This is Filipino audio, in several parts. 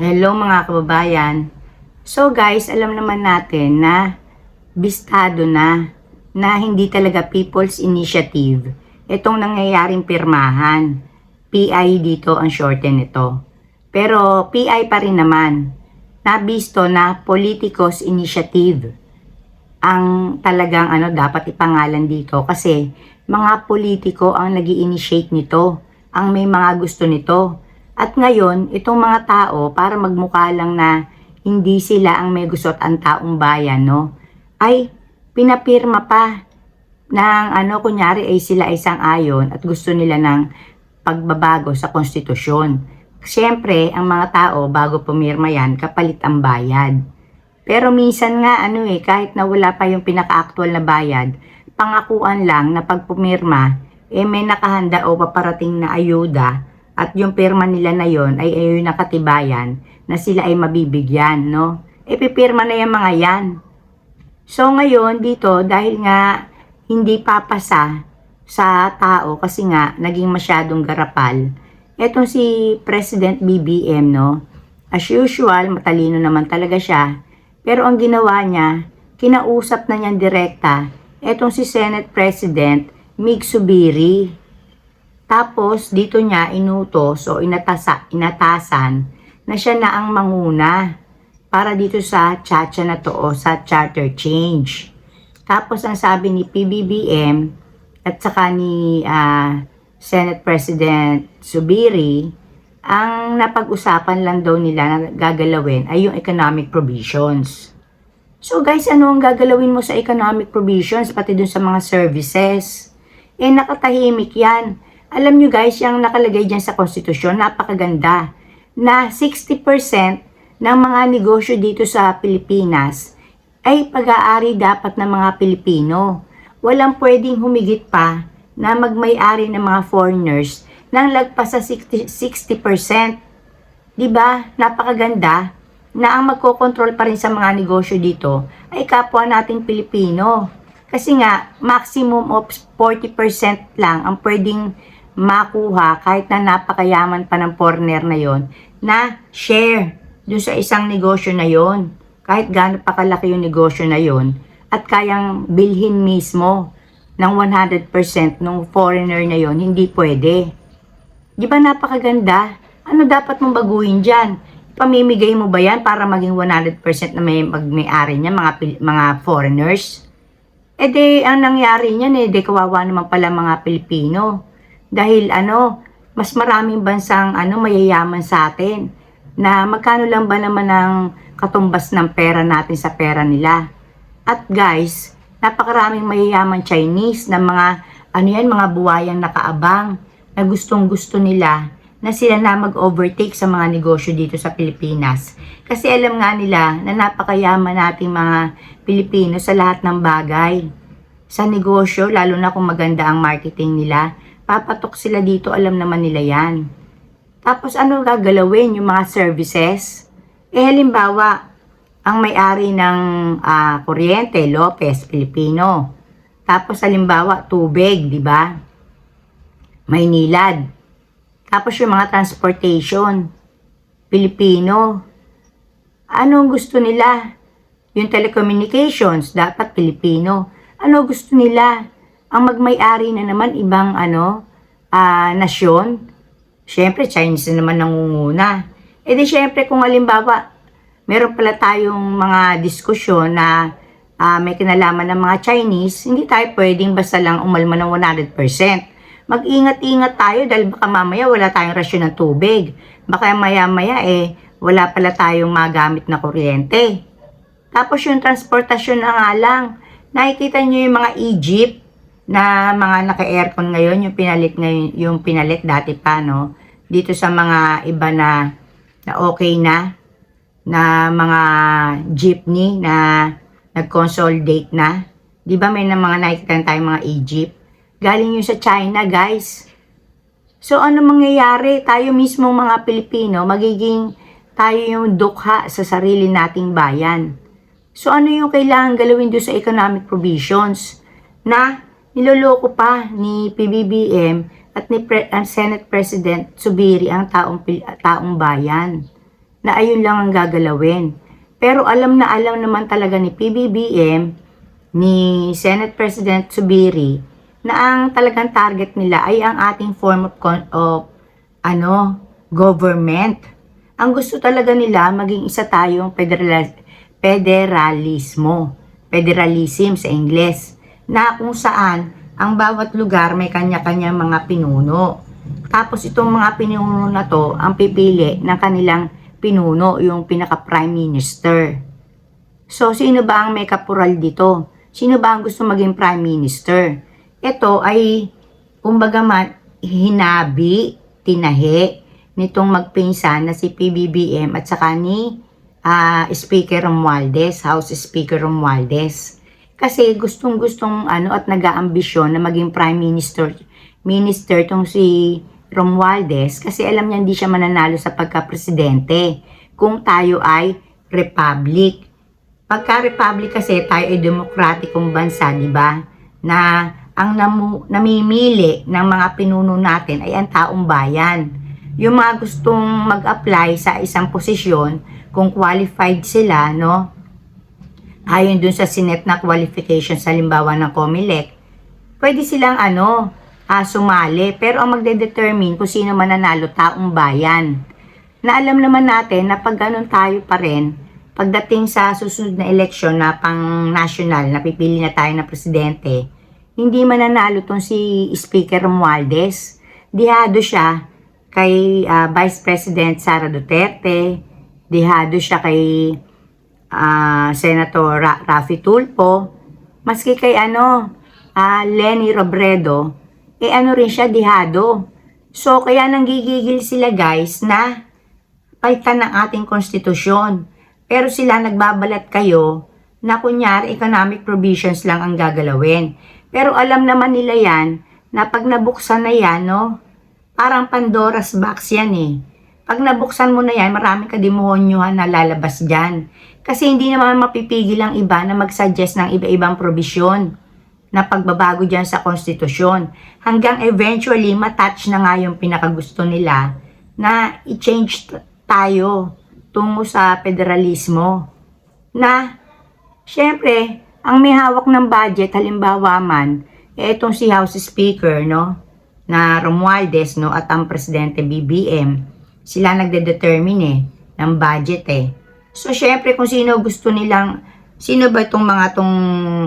Hello mga kababayan. So guys, alam naman natin na bistado na na hindi talaga People's Initiative itong nangyayaring pirmahan. PI dito ang shorten nito. Pero PI pa rin naman. Nabisto na Politicos Initiative ang talagang ano dapat ipangalan dito kasi mga politiko ang nag initiate nito, ang may mga gusto nito. At ngayon, itong mga tao para magmukha lang na hindi sila ang may gusto at ang taong bayan, no? Ay pinapirma pa ng ano kunyari ay sila ay sang-ayon at gusto nila ng pagbabago sa konstitusyon. Siyempre, ang mga tao bago pumirma yan, kapalit ang bayad. Pero minsan nga ano eh, kahit na wala pa yung pinaka-actual na bayad, pangakuan lang na pag pumirma, eh may nakahanda o paparating na ayuda at yung pirma nila na yon ay ay yung nakatibayan na sila ay mabibigyan, no? E pipirma na yung mga yan. So ngayon dito, dahil nga hindi papasa sa tao kasi nga naging masyadong garapal, etong si President BBM, no? As usual, matalino naman talaga siya. Pero ang ginawa niya, kinausap na niyang direkta etong si Senate President Mig Subiri. Tapos dito niya inutos o inatasa, inatasan na siya na ang manguna para dito sa chacha na to o sa charter change. Tapos ang sabi ni PBBM at saka ni ah, Senate President Subiri, ang napag-usapan lang daw nila na gagalawin ay yung economic provisions. So guys, ano ang gagalawin mo sa economic provisions pati dun sa mga services? Eh nakatahimik yan. Alam nyo guys, yung nakalagay dyan sa konstitusyon, napakaganda. Na 60% ng mga negosyo dito sa Pilipinas ay pag-aari dapat ng mga Pilipino. Walang pwedeng humigit pa na magmay-ari ng mga foreigners nang lagpas sa 60%. 60%. 'Di ba? Napakaganda na ang magkokontrol pa rin sa mga negosyo dito ay kapwa nating Pilipino. Kasi nga, maximum of 40% lang ang pwedeng makuha kahit na napakayaman pa ng foreigner na yon na share dun sa isang negosyo na yon kahit gaano pa kalaki yung negosyo na yon at kayang bilhin mismo ng 100% ng foreigner na yon hindi pwede. Di ba napakaganda? Ano dapat mong baguhin dyan? Pamimigay mo ba yan para maging 100% na may magmay-ari niya, mga, mga foreigners? E de, ang nangyari niyan eh, de kawawa naman pala mga Pilipino. Dahil ano, mas maraming bansang ano, mayayaman sa atin. Na magkano lang ba naman ang katumbas ng pera natin sa pera nila. At guys, napakaraming mayayaman Chinese na mga, ano yan, mga buwayang nakaabang na gustong gusto nila na sila na mag-overtake sa mga negosyo dito sa Pilipinas. Kasi alam nga nila na napakayaman nating mga Pilipino sa lahat ng bagay. Sa negosyo, lalo na kung maganda ang marketing nila, papatok sila dito, alam naman nila yan. Tapos ano gagalawin yung mga services? Eh halimbawa, ang may-ari ng ah, kuryente, Lopez, Pilipino. Tapos halimbawa, tubig, di ba? Maynilad. Tapos yung mga transportation, Pilipino. Anong gusto nila? Yung telecommunications, dapat Pilipino. Ano gusto nila? Ang magmay-ari na naman ibang ano, ah, nasyon. Siyempre, Chinese na naman nangunguna. E di syempre kung halimbawa, meron pala tayong mga diskusyon na ah, may kinalaman ng mga Chinese, hindi tayo pwedeng basta lang umalma ng 100% mag-ingat-ingat tayo dahil baka mamaya wala tayong rasyon ng tubig. Baka maya-maya eh, wala pala tayong magamit na kuryente. Tapos yung transportasyon na nga lang, nakikita nyo yung mga Egypt na mga naka-aircon ngayon, yung pinalit ngayon, yung pinalit dati pa, no? Dito sa mga iba na, na okay na, na mga jeepney na nag-consolidate na. Di ba may na mga nakikita tayong mga Egypt? Galing yun sa China, guys. So, ano mangyayari? Tayo mismo mga Pilipino, magiging tayo yung dukha sa sarili nating bayan. So, ano yung kailangan galawin doon sa economic provisions? Na niloloko pa ni PBBM at ni Pre- ang Senate President Subiri ang taong, taong bayan. na ayun lang ang gagalawin. Pero alam na alam naman talaga ni PBBM, ni Senate President Subiri, na ang talagang target nila ay ang ating form of, of ano, government. Ang gusto talaga nila, maging isa tayong federal, federalismo, federalism sa Ingles, na kung saan ang bawat lugar may kanya-kanya mga pinuno. Tapos itong mga pinuno na to, ang pipili ng kanilang pinuno, yung pinaka-prime minister. So, sino ba ang may kapural dito? Sino ba ang gusto maging prime minister? Ito ay, kumbaga man, hinabi, tinahi, nitong magpinsan na si PBBM at saka ni ah, Speaker Romualdez, House Speaker Romualdez. Kasi gustong-gustong ano at nag-aambisyon na maging prime minister minister tong si Romualdez kasi alam niya hindi siya mananalo sa pagka-presidente kung tayo ay republic. Pagka republic kasi tayo ay demokratikong bansa, di ba? Na ang namu, namimili ng mga pinuno natin ay ang taong bayan. Yung mga gustong mag-apply sa isang posisyon, kung qualified sila, no? Ayon dun sa sinet na qualification sa limbawa ng COMELEC, pwede silang ano, ah, sumali. Pero ang magde-determine kung sino mananalo, taong bayan. Na alam naman natin na pag ganun tayo pa rin, pagdating sa susunod na eleksyon na pang national, napipili na tayo ng presidente, hindi mananalo tong si Speaker Romualdez. Dihado siya kay ah, Vice President Sara Duterte, dihado siya kay ah, Senator Ra- Rafi Tulfo, maski kay ano, ah, Lenny Robredo, eh ano rin siya, dihado. So, kaya nanggigigil sila guys na palitan ng ating konstitusyon. Pero sila nagbabalat kayo na kunyari economic provisions lang ang gagalawin. Pero alam naman nila yan na pag nabuksan na yan, no, parang Pandora's box yan eh. Pag nabuksan mo na yan, maraming kademonyuhan na lalabas dyan. Kasi hindi naman mapipigil ang iba na mag-suggest ng iba-ibang probisyon na pagbabago dyan sa konstitusyon. Hanggang eventually, matouch na nga yung pinakagusto nila na i-change tayo tungo sa federalismo. Na, syempre, ang may hawak ng budget, halimbawa man, eh, itong si House Speaker, no, na Romualdez, no, at ang Presidente BBM, sila nagde-determine eh, ng budget eh. So, syempre, kung sino gusto nilang, sino ba itong mga tong,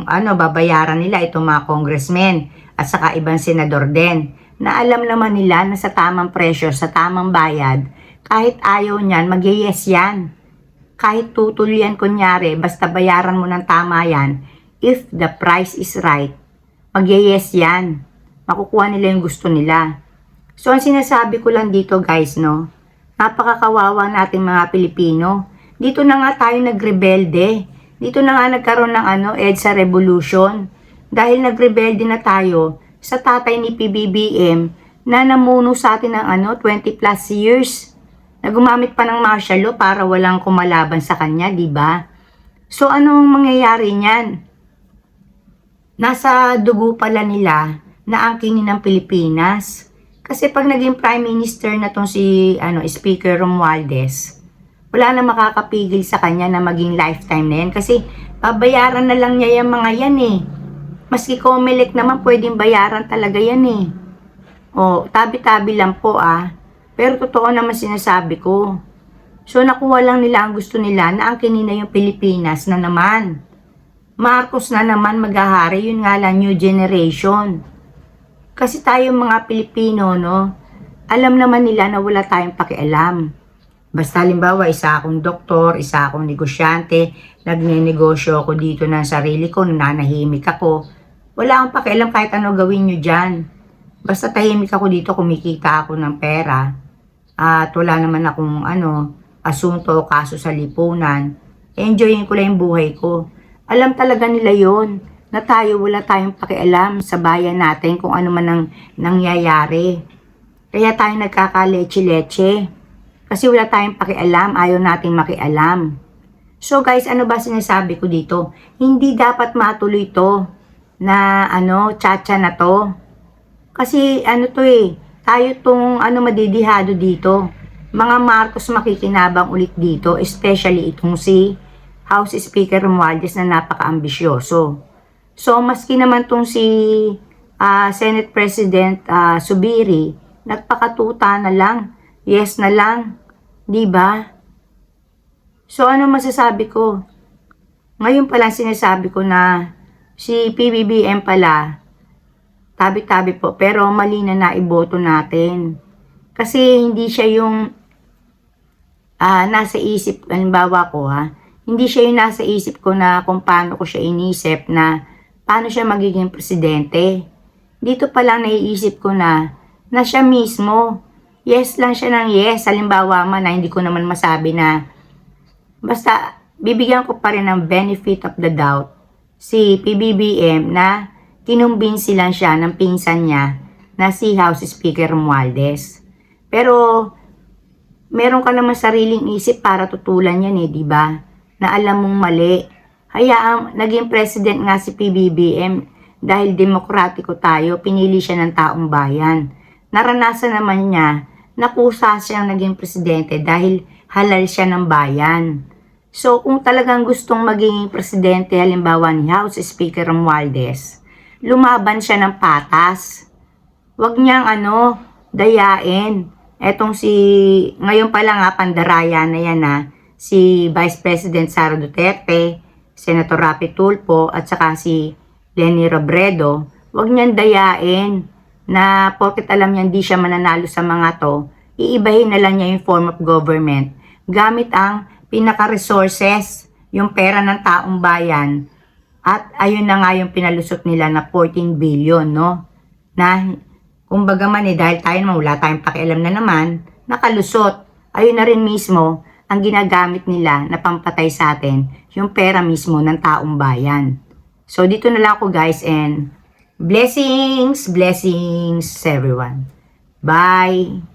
ano, babayaran nila, itong mga congressmen, at saka ibang senador din, na alam naman nila na sa tamang presyo, sa tamang bayad, kahit ayaw niyan, mag yes yan. Kahit tutol yan, kunyari, basta bayaran mo ng tama yan, if the price is right, mag yes yan. Makukuha nila yung gusto nila. So, ang sinasabi ko lang dito, guys, no, napakakawawa nating mga Pilipino. Dito na nga tayo nagrebelde. Dito na nga nagkaroon ng ano, EDSA Revolution. Dahil nagrebelde na tayo sa tatay ni PBBM na namuno sa atin ng ano, 20 plus years. Na gumamit pa ng martial law para walang kumalaban sa kanya, di ba? So, anong mangyayari niyan? Nasa dugo pala nila na angkinin ng Pilipinas. Kasi pag naging prime minister na tong si ano, Speaker Romualdez, wala na makakapigil sa kanya na maging lifetime na yan. Kasi babayaran na lang niya yung mga yan eh. Maski Comelec naman pwedeng bayaran talaga yan eh. O, tabi-tabi lang po ah. Pero totoo naman sinasabi ko. So nakuha lang nila ang gusto nila na angkinin na yung Pilipinas na naman. Marcos na naman maghahari, yun nga lang new generation. Kasi tayo mga Pilipino, no, alam naman nila na wala tayong pakialam. Basta halimbawa, isa akong doktor, isa akong negosyante, nagnenegosyo ako dito ng sarili ko, nananahimik ako. Wala akong pakialam kahit ano gawin nyo dyan. Basta tahimik ako dito, kumikita ako ng pera. At wala naman akong ano, asunto o kaso sa lipunan. Enjoyin ko lang yung buhay ko. Alam talaga nila yon na tayo wala tayong pakialam sa bayan natin kung ano man ang nangyayari. Kaya tayo nagkakaleche-leche. Kasi wala tayong pakialam, ayaw nating makialam. So guys, ano ba sinasabi ko dito? Hindi dapat matuloy to na ano, chacha na to. Kasi ano to eh, tayo tong ano madidihado dito. mga Marcos makikinabang ulit dito, especially itong si House Speaker Romualdez na napaka-ambisyoso. So, maski naman tong si ah, Senate President ah, Subiri, nagpakatuta na lang, yes na lang, di ba? So, ano masasabi ko? Ngayon pa lang sinasabi ko na si PBBM pala, tabi-tabi po, pero mali na naiboto natin. Kasi hindi siya yung ah, nasa isip, halimbawa ko ha, hindi siya yung nasa isip ko na kung paano ko siya inisip na paano siya magiging presidente. Dito pa lang naiisip ko na, na siya mismo, yes lang siya ng yes, halimbawa man na hindi ko naman masabi na, basta bibigyan ko pa rin ng benefit of the doubt si PBBM na kinumbinsi lang siya ng pinsan niya na si House Speaker Romualdez. Pero meron ka naman sariling isip para tutulan yan eh, di ba? Na alam mong mali. Hayaan, naging president nga si PBBM dahil demokratiko tayo, pinili siya ng taong bayan. Naranasan naman niya na kusa siyang naging presidente dahil halal siya ng bayan. So, kung talagang gustong maging presidente, halimbawa ni House Speaker Romualdez, lumaban siya ng patas. Huwag niyang ano, dayain. Etong si, ngayon pa lang nga, pandaraya na yan na, si Vice President Sara Duterte, Senator Rapi Tulfo, at saka si Lenny Robredo, huwag niyang dayain na porket alam niya hindi siya mananalo sa mga to, iibahin na lang niya yung form of government gamit ang pinaka-resources, yung pera ng taong bayan, at ayun na nga yung pinalusot nila na 14 billion, no? Na, kumbaga man eh, dahil tayo naman wala tayong pakialam na naman, nakalusot. Ayun na rin mismo ang ginagamit nila na pampatay sa atin, yung pera mismo ng taong bayan. So, dito na lang ako guys and blessings, blessings everyone. Bye!